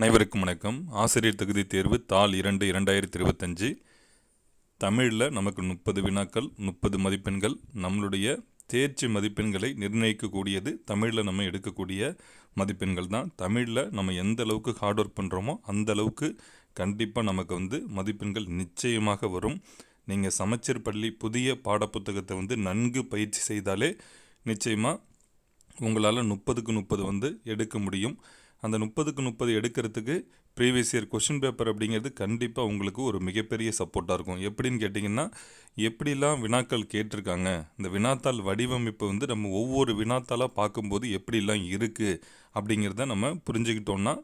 அனைவருக்கும் வணக்கம். ஆசிரியர் தகுதி தேர்வு தாள் இரண்டு இரண்டாயிரத்தி இருபத்தஞ்சு. தமிழில் நமக்கு முப்பது வினாக்கள் முப்பது மதிப்பெண்கள். நம்மளுடைய தேர்ச்சி மதிப்பெண்களை நிர்ணயிக்கக்கூடியது தமிழில் நம்ம எடுக்கக்கூடிய மதிப்பெண்கள் தான். தமிழில் நம்ம எந்த அளவுக்கு ஹார்ட் ஒர்க் பண்ணுறோமோ அந்த அளவுக்கு கண்டிப்பாக நமக்கு வந்து மதிப்பெண்கள் நிச்சயமாக வரும். நீங்கள் சமச்சீர் பள்ளி புதிய பாடப்புத்தகத்தை வந்து நன்கு பயிற்சி செய்தாலே நிச்சயமாக உங்களால் முப்பதுக்கு முப்பது வந்து எடுக்க முடியும். அந்த முப்பதுக்கு முப்பது எடுக்கிறதுக்கு ப்ரீவியஸ் இயர் கொஷின் பேப்பர் அப்படிங்கிறது கண்டிப்பாக உங்களுக்கு ஒரு மிகப்பெரிய சப்போர்ட்டாக இருக்கும். எப்படின்னு கேட்டிங்கன்னா எப்படிலாம் வினாக்கள் கேட்டிருக்காங்க இந்த வினாத்தாள் வடிவமைப்பு வந்து நம்ம ஒவ்வொரு வினாத்தாளாக பார்க்கும்போது எப்படிலாம் இருக்குது அப்படிங்கிறத நம்ம புரிஞ்சுக்கிட்டோம்னா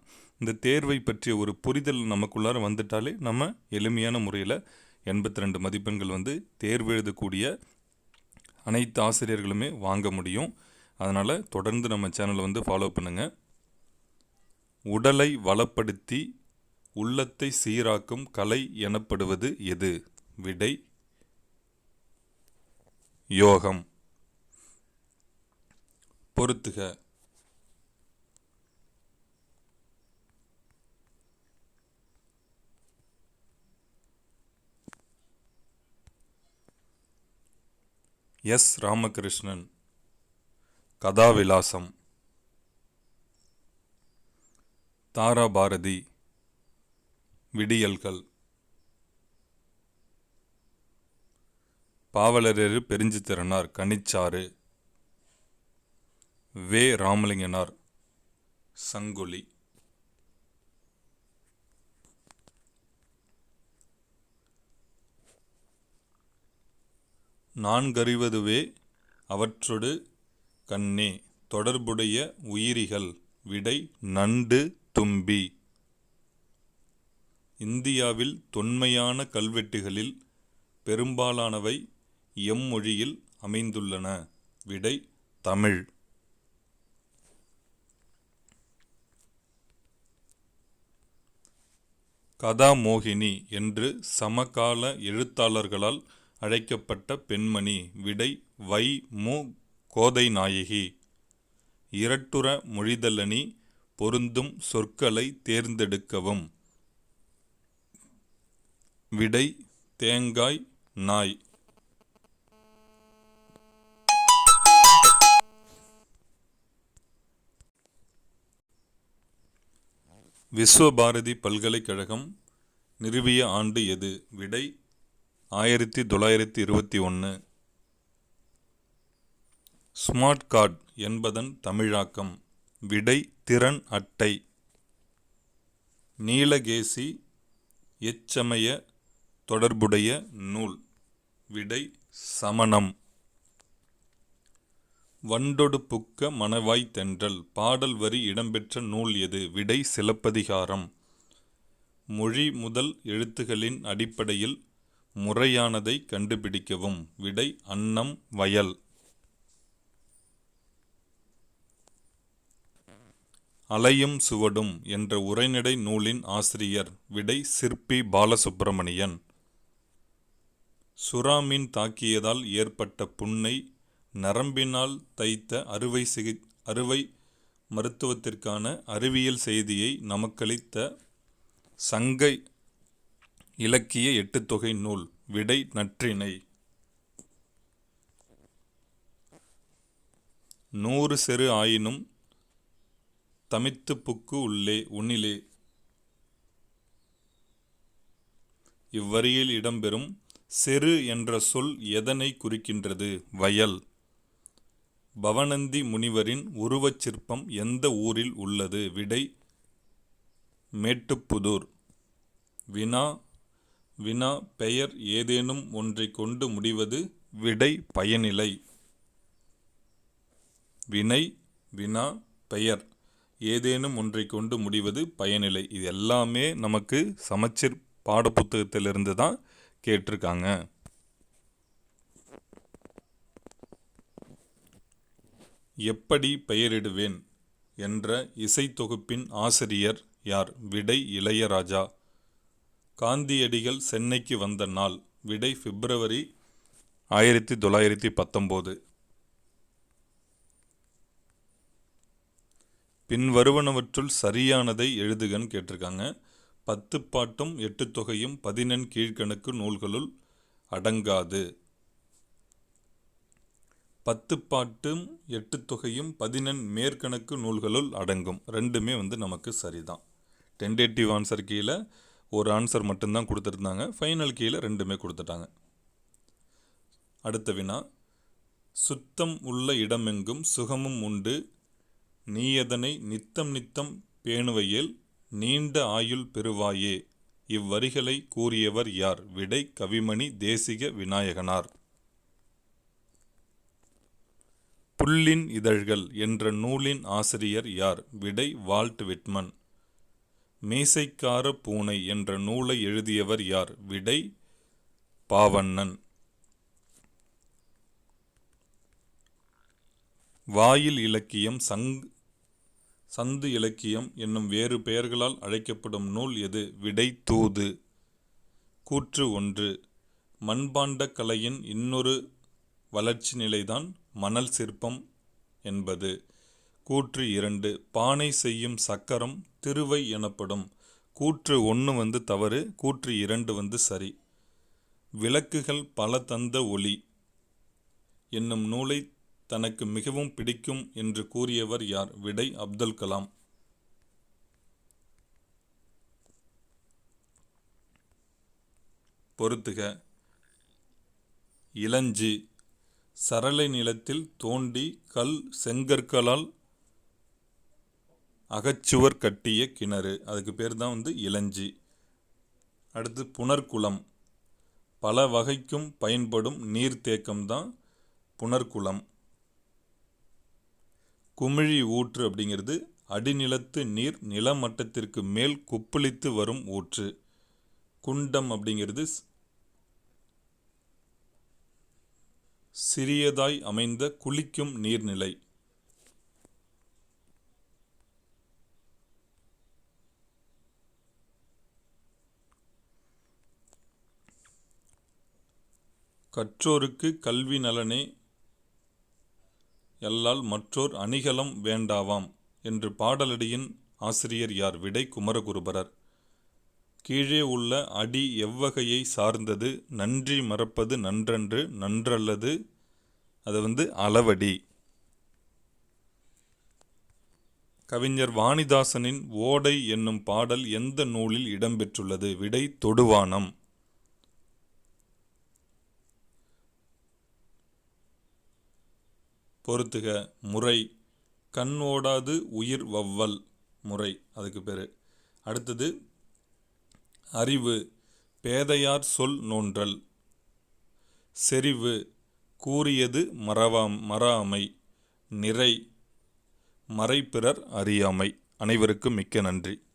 இந்த தேர்வை பற்றிய ஒரு புரிதல் நமக்குள்ளார வந்துட்டாலே நம்ம எளிமையான முறையில் எண்பத்தி ரெண்டு மதிப்பெண்கள் வந்து தேர்வு எழுதக்கூடிய அனைத்து ஆசிரியர்களுமே வாங்க முடியும். அதனால் தொடர்ந்து நம்ம சேனலை வந்து ஃபாலோ பண்ணுங்கள் உடலை வளப்படுத்தி உள்ளத்தை சீராக்கும் கலை எனப்படுவது எது? விடை யோகம். பொருத்துக. எஸ். ராமகிருஷ்ணன். கதாவிலாசம். தாராபாரதி விடியல்கள். பாவலரேறு பெருஞ்சித்திரனார் கனிச்சாறு வே. ராமலிங்கனார் சங்குலி. நான்கறிவதுவே அவற்றொடு கண்ணே. தொடர்புடைய உயிரிகள். விடை நண்டு தும்பி. இந்தியாவில் தொன்மையான கல்வெட்டுகளில் பெரும்பாலானவை எம்மொழியில் அமைந்துள்ளன. விடை தமிழ். கதாமோகினி என்று சமகால எழுத்தாளர்களால் அழைக்கப்பட்ட பெண்மணி. விடை வை மு. கோதை நாயகி இரட்டுற மொழிதலணி பொருந்தும் சொற்களை தேர்ந்தெடுக்கவும். விடை தேங்காய் நாய். விஸ்வபாரதி பல்கலைக்கழகம் நிறுவிய ஆண்டு எது? விடை ஆயிரத்தி தொள்ளாயிரத்தி இருபத்தி ஒன்று ஸ்மார்ட் கார்டு என்பதன் தமிழாக்கம். விடை திறன் அட்டை. நீலகேசி எச்சமய தொடர்புடைய நூல். விடை சமணம். வண்டொடு புக்க மணவாய் தென்றல் பாடல் வரி இடம்பெற்ற நூல் எது? விடை சிலப்பதிகாரம். மொழி முதல் எழுத்துகளின் அடிப்படையில் முறையானதை கண்டுபிடிக்கவும். விடை அன்னம் வயல். அலையும் சுவடும் என்ற உரைநடை நூலின் ஆசிரியர் விடை சிற்பி பாலசுப்பிரமணியன் சுறாமீன் தாக்கியதால் ஏற்பட்ட புண்ணை நரம்பினால் தைத்த அறுவை சிகி அறுவை மருத்துவத்திற்கான அறிவியல் செய்தியை நமக்களித்த சங்க இலக்கிய எட்டுத்தொகை நூல் விடை நற்றிணை. நூறு செரு ஆயினும் தமித்து புக்கு உள்ளே உன்னிலே. இவ்வரியில் இடம்பெறும் செரு என்ற சொல் எதனை குறிக்கின்றது? வயல். பவனந்தி முனிவரின் உருவச் சிற்பம் எந்த ஊரில் உள்ளது? விடை மேட்டுப்புதூர். வினா வினா பெயர் ஏதேனும் ஒன்றை கொண்டு முடிவது விடை பயனிலை. வினை வினா பெயர். ஏதேனும் ஒன்றை கொண்டு முடிவது பயனிலை இது எல்லாமே நமக்கு சமச்சீர் பாடப்புத்தகத்திலிருந்து தான் கேட்டிருக்காங்க. எப்படி பெயரிடுவேன் என்ற இசைத்தொகுப்பின் ஆசிரியர் யார்? விடை இளையராஜா. காந்தியடிகள் சென்னைக்கு வந்த நாள் விடை பிப்ரவரி ஆயிரத்தி தொள்ளாயிரத்தி பத்தொம்போது. பின்வருவனவற்றுள் சரியானதை எழுதுகன்னு கேட்டிருக்காங்க. பத்து பாட்டும் எட்டு தொகையும் பதினெண் கீழ்கணக்கு நூல்களுள் அடங்காது. பத்து பாட்டும் எட்டு தொகையும் பதினெண் மேற்கணக்கு நூல்களுள் அடங்கும். ரெண்டுமே வந்து நமக்கு சரிதான். டென்டேட்டிவ் ஆன்சர் கீழே ஒரு ஆன்சர் மட்டும்தான் கொடுத்துருந்தாங்க. ஃபைனல் கீழே ரெண்டுமே கொடுத்துட்டாங்க. அடுத்த வினா. சுத்தம் உள்ள இடமெங்கும் சுகமும் உண்டு. நீ எதனை நித்தம் நித்தம் பேணுவையில் நீண்ட ஆயுள் பெறுவாயே? இவ்வரிகளை கூறியவர் யார்? விடை கவிமணி தேசிக விநாயகனார். புல்லின் இதழ்கள் என்ற நூலின் ஆசிரியர் யார்? விடை வால்ட் விட்மன். மீசைக்கார பூனை என்ற நூலை எழுதியவர் யார்? விடை பாவண்ணன். வாயில் இலக்கியம் சங் சந்து இலக்கியம் என்னும் வேறு பெயர்களால் அழைக்கப்படும் நூல் எது? விடை தூது. கூற்று ஒன்று. மண்பாண்ட கலையின் இன்னொரு வளர்ச்சி நிலைதான் மணல் சிற்பம் என்பது. கூற்று இரண்டு. பானை செய்யும் சக்கரம் திருவை எனப்படும். கூற்று ஒன்று வந்து தவறு கூற்று இரண்டு வந்து சரி. விளக்குகள் பல தந்த ஒளி என்னும் நூலை தனக்கு மிகவும் பிடிக்கும் என்று கூறியவர் யார்? விடை அப்துல் கலாம். பொறுத்துக. இளஞ்சி. சரளை நிலத்தில் தோண்டி கல் செங்கற்களால் அகச்சுவர் கட்டிய கிணறு. அதுக்கு பேர் தான் வந்து இளஞ்சி. அடுத்து புனர்குளம். பல வகைக்கும் பயன்படும் நீர்த்தேக்கம் தான் புனர்குளம். குமிழி ஊற்று அப்படிங்கிறது அடிநிலத்து நீர் நிலமட்டத்திற்கு மேல் கொப்பளித்து வரும் ஊற்று. குண்டம் அப்படிங்கிறது சிறியதாய் அமைந்த குளிக்கும் நீர்நிலை. கற்றோருக்கு கல்வி நலனே எல்லால் மற்றோர் அணிகலம் வேண்டாவாம் என்று பாடலடியின் ஆசிரியர் யார்? விடை குமரகுருபரர். கீழே உள்ள அடி எவ்வகையை சார்ந்தது? நன்றி மறப்பது நன்றன்று நன்றல்லது? அது வந்து அளவடி. கவிஞர் வாணிதாசனின் ஓடை என்னும் பாடல் எந்த நூலில் இடம்பெற்றுள்ளது? விடை தொடுவானம். பொறுத்துக முறை. கண் ஓடாது உயிர் வவ்வல். முறை. அதுக்கு பேர். அடுத்தது அறிவு. பேதையார் சொல் நோன்றல். செறிவு. கூறியது மறவாம் மறாமை. நிறை. மறைப்பிறர் அறியாமை. அனைவருக்கும் மிக்க நன்றி.